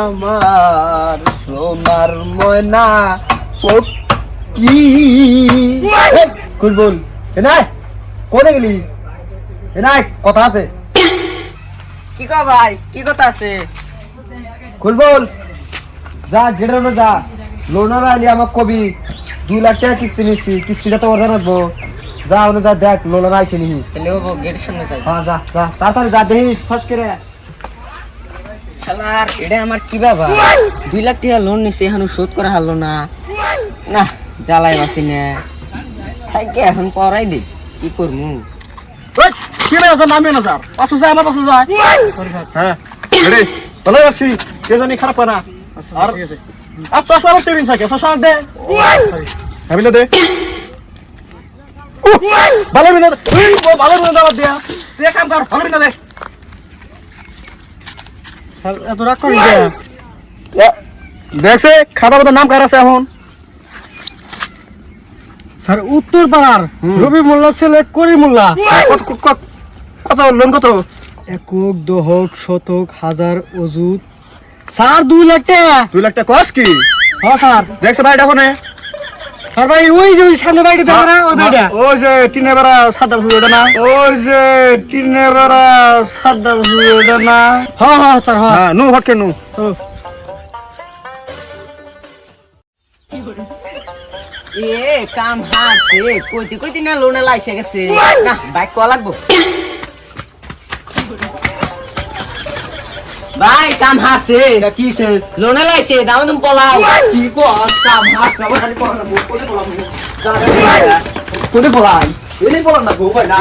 আমার সোনার ময়না কি কুলবুল এনাই কোনে গেলি? এনাই কথা আছে? কি কো ভাই? কি কথা আছে? কুলবুল যা মধ্যে যা। লোনার আলি আমার কবি দুই লাখ টাকা কিস্তি নিচ্ছি কিস্তিটা তো ওরা রাখব যা ওনে যা দেখ লোনার আইসে ও গেটের সামনে যাই। হ্যাঁ যা যা তাড়াতাড়ি যা দেখিস ফস করে। শালার এটা আমার কি বাবা দুই লাখ টাকা লোন নিছে এখনও শোধ করা হলো না। না জ্বালাই বাসি না। থাকে এখন পড়াই দে কি করমু? কি না স্যার? পাশে যায় আমার পাশে যায়। সরি স্যার হ্যাঁ রেডি। ভালো আছি কে জানি খারাপ না। আর আর চশমা পরতে দিন সাকে চশমা দে। আমি ভালো বিনা ভালো বিনা কাম কর ভালো বিনা দে। স্যার এত রাগ করি দেখছে খাতা পাতার নাম কার আছে এখন? স্যার উত্তর পাড়ার। রবি মোল্লা ছেলে করি মোল্লা কত লোন কত? একক দহক শতক হাজার অজুত স্যার দুই লাখ টাকা। দুই লাখ টাকা কস কি? হ্যাঁ স্যার। দেখছে ভাই দেখো স্যার ভাই ওই যে ওই সামনে বাড়িতে দেখো না ওই বাড়িটা ওই যে টিনে বেড়া সাদা ফুল ওটা না? ওই যে টিনে বেড়া সাদা ফুল ওটা না? হ্যাঁ হ্যাঁ স্যার হ্যাঁ হ্যাঁ নু হটকে নু। এ কাম হাতে কইতে কইতে না লোনে লাইসে গেছে। না বাইক কল লাগবো? ভাই কাম হাসে কি সে লোনে লাইছে দাম তুমি পলাও। কি কো কাম হাত না খালি পড়া না কোতে পড়া যা কোতে পড়াই? এনে পড়া না গো ভাই না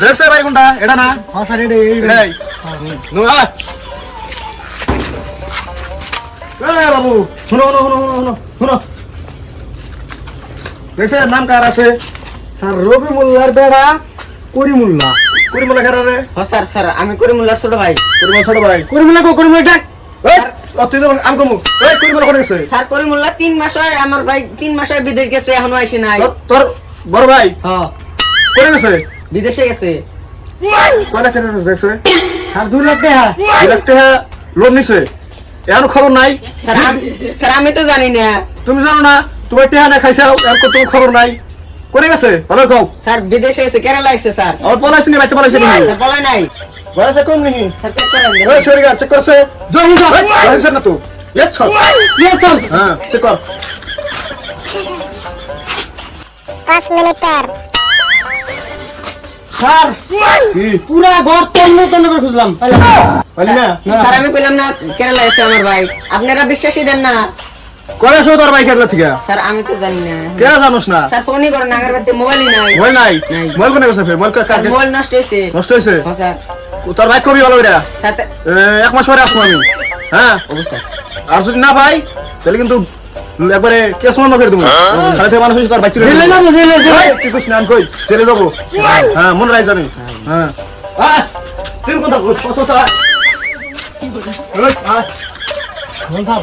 দেখছে ভাই কোনটা এটা না? হ্যাঁ স্যার এটা এই এই। নু আ এ বাবু শুনো শুনো শুনো শুনো শুনো শুনো। দেখছে নাম কার আছে? স্যার রবি মোল্লার বেড়া করি মোল্লা করি বলে রে। হ স্যার স্যার আমি করি ছোট ভাই। করি ছোট ভাই। করি কো করি ডাক। তুই তো আমি কমু। এই করি বলে গেছে? স্যার করি তিন মাস হয় আমার ভাই তিন মাস হয় বিদেশ গেছে এখনও আসে নাই। তোর- তোর বড় ভাই? হ। করে গেছে? বিদেশে গেছে। কয়টা কেটে দেখছে? স্যার দুই লাখ টাকা। দুই লাখ টাকা লোন নিছে। এর খবর নাই? স্যার আমি- তো জানি না। তুমি জানো না তোমার টেহা না খাইছাও এর কত খবর নাই। করে গেছে ভালো কও। স্যার বিদেশে গেছে কেরালা গেছে স্যার? পলাইছে নি বাইতে পলাইছে নি। স্যার বলাই নাই। কম স্যার চেক করেন ওই সরি গা চেক করছে। জয় হিন্দ জয় না তো। ইয়েস স্যার ইয়েস স্যার হ্যাঁ চেক কর। পাঁচ মিনিট পর স্যার পুরা ঘর তন্ন তন্ন করে খুঁজলাম। পালি না স্যার আমি কইলাম না কেরালা গেছে আমার ভাই? আপনারা বিশ্বাসই দেন না। করে আসো তোর বাইক থেকে? স্যার আমি তো জানি না। কে জানোস না? স্যার ফোনই করেন আগের বাড়িতে মোবাইলই নাই। মোবাইল নাই। মোবাইল কোনে গেছে মোবাইল স্যার মোবাইল নষ্ট হয়েছে নষ্ট হয়েছে হ্যাঁ স্যার। তোর বাইক কবি ভালো এটা এক মাস পরে আসব আমি। হ্যাঁ? অবশ্যই। আর যদি না পাই তাহলে কিন্তু একবারে কেস মনে করে দেবো। তাহলে থেকে মানুষ এসে তোর বাইক নেবে। যাব জেলে জেলে তুই কইস না, আমি কই? চলে যাব। হ্যাঁ। মনে রাখ জানি হ্যাঁ। আয়, তুই কোন থাকো পাঁচশো টাকা এই, আয়। বল স্যার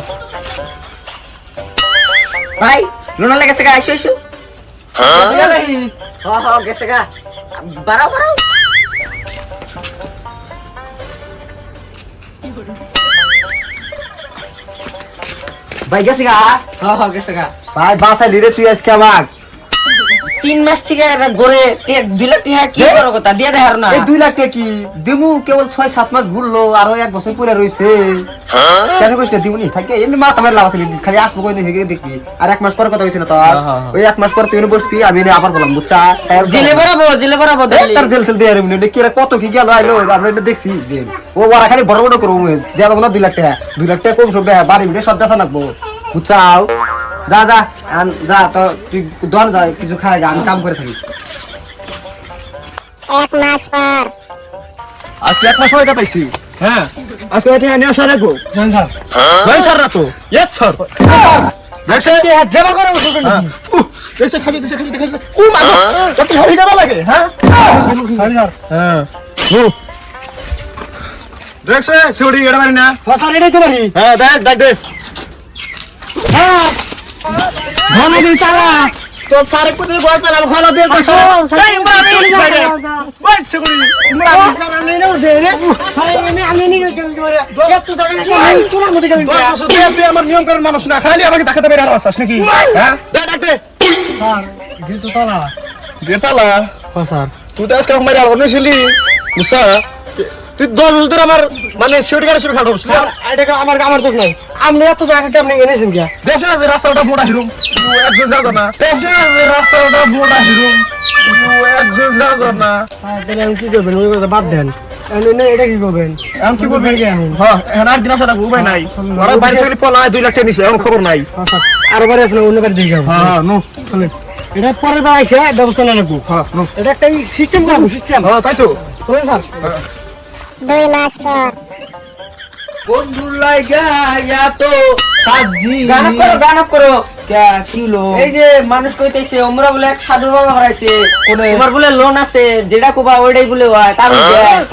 ভাই লোনা লাগে গা আইসো আইসো গেছে গা নাকি? হ হ গেছে গা। বাড়াও বাড়াও। ভাই গেছে গা। হ হ গেছে গা। ভাই বাসায় লিরে তুই আজকে আমার। তিন মাস থেকে গড়ে দুই লাখ টাকা কি করো কথা? দিয়ে দেখার না। দুই লাখ টাকা কি? দিমু কেবল ছয় সাত মাস ঘুরলো আরও এক বছর পরে রয়েছে কেন কইস না? দিমুনি থাকে এমনি মাথা মেরে লাভ আছে খালি আসব কই দেখবি আর এক মাস পর কথা হয়েছে না তোর হ্যাঁ, হ্যাঁ, হ্যাঁ। ওই এক মাস পর তুই বসবি আমি এনে আবার বললাম বুঝছা? জেলে বরাবো জেলে বরাবো তার জেল ফেল দিয়ে এমনি কি কত কি গেল আইলো আমরা এটা দেখছি যে ও ওরা খালি বড় বড় করব দেওয়া না দুই লাখ টাকা দুই লাখ টাকা কম সব বাড়ি বিড়ে সব বেচা নাকবো বুঝছাও? যা যা আন, যা তো তুই দোয়ান যা কিছু খাই যা আমি কাম করে থাকি। এক মাস পর। আজকে এক মাস সময় কাটাইছি হ্যাঁ। আজকে এটা নিয়ে আসা রাখব জান স্যার ভাই স্যার না তো স্যার করে কেন হ্যাঁ। ও মা কত হরি লাগে হ্যাঁ? Sorry sir. হ্যাঁ। ও। দেখছে সিউড়ি গেড়া মারি না। হ্যাঁ স্যার এটাই তো পারি হ্যাঁ দেখ দেখ দে হ্যাঁ। কোথায় দিয়ে এই মারি বাইরে ওই সেগুলি মারি তোর বছর তুই তুই আমার নিয়ম করার মানুষ না। খালি আমাকে দেখাতে বের আর আসছিস নাকি? হ্যাঁ? তালা। হ্যাঁ স্যার। তুই তো আজকে আমার আর অনেছিলি বুঝছা? তুই দশ বছর আমার মানে সিউটি গাড়ি শুরু খাটো স্যার এটা আমার আমার দোষ নাই। আপনি এত জায়গাটা আপনি এনেছেন কে দেখছ না যে রাস্তাটা মোটা হিরুম একজন যাও না। দেখছ না রাস্তাটা মোটা হিরুম একজন যাও না। তাহলে আমি কি করবেন? ওই কথা বাদ দেন। এটা কি করবেন? এখন কি করবি হ্যাঁ এখন আর দিন আসা উপায় নাই। ওরা বাড়ি থেকে পলায় দুই লাখ টাকা নিছে এখন খবর নাই। হ্যাঁ, আরও বারে আছে অন্য বাড়ি দিয়ে যাব। হ্যাঁ হ্যাঁ নো। এটা পরের বার আইসে ব্যবস্থা না হ্যাঁ এটা একটা সিস্টেম করাবো সিস্টেম হ্যাঁ তাই তো। চলেন স্যার। দুই মাস পর। বন্ধুর সাজি গান করো গান করো। কিলো? এই যে মানুষ কইতেছে ওমরা বলে এক সাধু বাবা হারাইছে তোমার বলে লোন আছে যেটা কোবা ওইটাই বলে হয় তার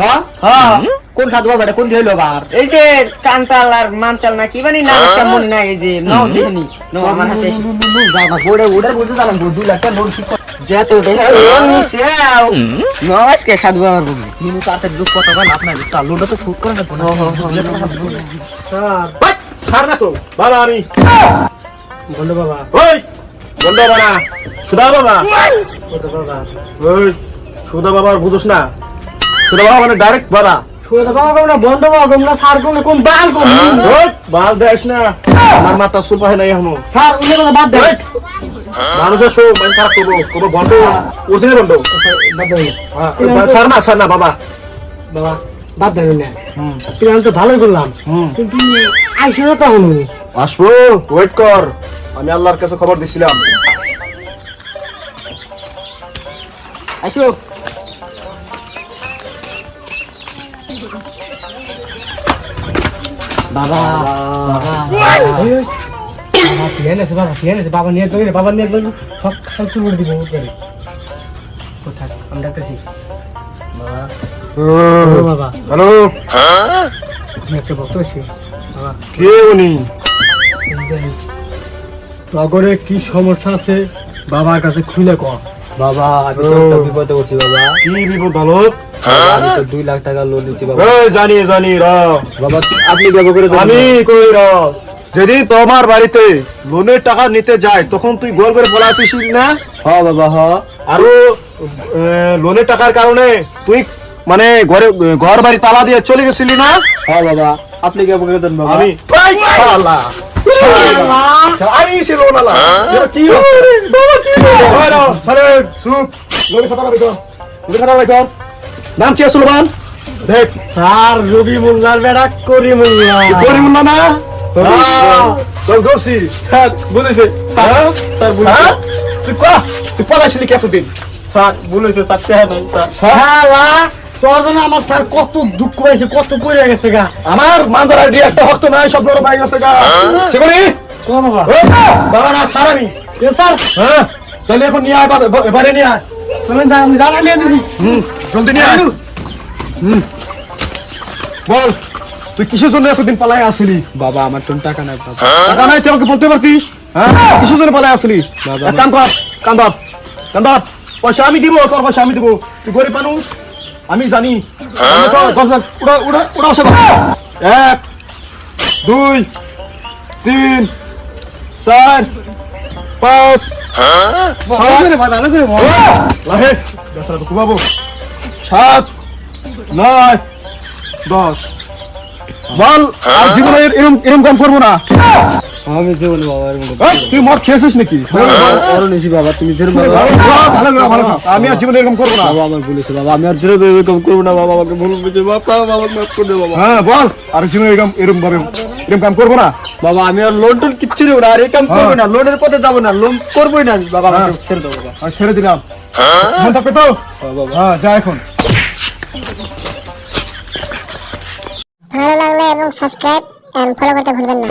হ্যাঁ? হ্যাঁ? কোন সাধু বাবা এটা কোন দিয়ে হইল আবার এই যে কাঞ্চাল আর মানচাল না কি বানি না কেমন না এই যে নাও দেখনি নাও আমার হাতে এসে। ওটা ওটা বলতে জানাম দুই লাখ টাকা লোন ঠিক যে তো নাও আজকে সাধু বাবার কিন্তু তাতে লোক কত নাই তার লোনটা তো শোধ করে না স্যার ছাড় না তো বাবা আমি বন্ধু বাবা ওই বন্ধ বাবা সুধা বাবা ওই সুধা বাবার বুঝোস না সুধা বাবা মানে ডাইরেক্ট বাবা স্যার স্যার দেন মানুষের শো মানে খারাপ করব করব বন্ধ ওখানে বন্ধ। হ্যাঁ, ছাড় না ছাড় না বাবা। বাবা বাদ দেন না। তুই আমি তো ভালোই করলাম। কিন্তু আইসে না তখন উনি। আসব ওয়েট কর। আমি আল্লাহর কাছে খবর দিছিলাম। আসো বাবা ওই, ওই। বাবা ফিরে এনেছে বাবা ফিরে এনেছে বাবা নিয়ে যাবে বাবা নিয়ে যাবে সব সব শুরু করে দিব ও করে কোথায়? আমি ডাকতেছি। ও বাবা। হ্যালো। আমি একটা বলতেছি বাবা। কে উনি? নগরে কি সমস্যা আছে? বাবার কাছে খুলে কর বাবা আমি তো একটা বিপদে পড়ছি বাবা। কি বিপদ ভালো আমি তো দুই লাখ টাকা লোন নিচ্ছি বাবা। এই জানি জানি র। বাবা আপনি করে আমি কই র? যদি তোমার বাড়িতে লোনের টাকা নিতে যায় তখন তুই গোল করে বলা আসিস না? হ্যাঁ বাবা হ্যাঁ আরও লোনের টাকার কারণে তুই মানে ঘরে ঘর বাড়ি তালা দিয়ে চলে গেছিলি না? হ্যাঁ বাবা আপনি ব্যবহার করে দেন বাবা। আমি শালা, আমি সে লোনালা এটা কি হচ্ছে? ওই র, সারে, চুপ। লোনের খাতা রাখো, লোনের খাতা রাখো। নাম কি লোমান দেখ স্যার রবি মোল্লার বেড়া করি মোল্লা। করিমুল্লা না? হ্যাঁ, চল ধরছি। স্যার বলেছে। স্যার স্যার বলেছে। হ্যাঁ? তুই কয়া তুই পলাইছিলি কতদিন স্যার বলেছে স্যার নাই স্যার। তোর জন্য আমার স্যার কত দুঃখ পাইছে কত পড়ে গেছে গা। আমার মান্দার দিয়ে একটা হক্ত নাই সব বড় পাই গেছে গা। সেগুলি কোন বাবা বাবা না স্যার আমি। এ স্যার? হ্যাঁ? তাহলে এখন নিয়ে আয় এবারে নিয়ে আয়। চলেন স্যার আমি জানা নিয়ে দিছি। হুম জলদি নিয়ে আয়। হুম। বল তুই কিসের জন্য এতদিন পালাই আসলি? বাবা আমার তো টাকা নাই বাবা। টাকা নাই তুই আমাকে বলতে পারতিস? হ্যাঁ? কিসের জন্য পালাই আসলি? বাবা, কাম কর কান্দাব কান্দাব পয়সা আমি দিব তোর পয়সা আমি দিব। তুই গরিব মানুষ আমি জানি। আমি দশ লাখ উড়া উড়া উড়া বসে। এক দুই তিন চার পাঁচ ভালো করে তো ঘুমাবো। সাত নয় দশ। বল আর জীবনে এর- এরম এরম কাম করব না। আমি জীবন বাবা হ্যাঁ, তুই মদ খেয়েছিস নাকি? আরও নিছি বাবা তুমি যেরকম ভালো ভালো, ভালো ভালো। আমি আর জীবনে এরকম করব না। বাবা আমার বলেছে বাবা আমি আর যেরকম এরকম করব না বাবা আমাকে ভুল বুঝে বাবা মাফ করে দে বাবা। হ্যাঁ বল আর জীবনে এরকম এরকম ভাবে এরকম কাম করব না? বাবা আমি আর লোন টোন কিচ্ছু নেব না আর এই কাম করব না লোনের পথে যাব না লোন করবোই না বাবা আমাকে ছেড়ে দাও বাবা। আর ছেড়ে দিলাম। মন থাকবে তো হ্যাঁ যা এখন। ভালো লাগলে এবং সাবস্ক্রাইব এন্ড ফলো করতে ভুলবেন না।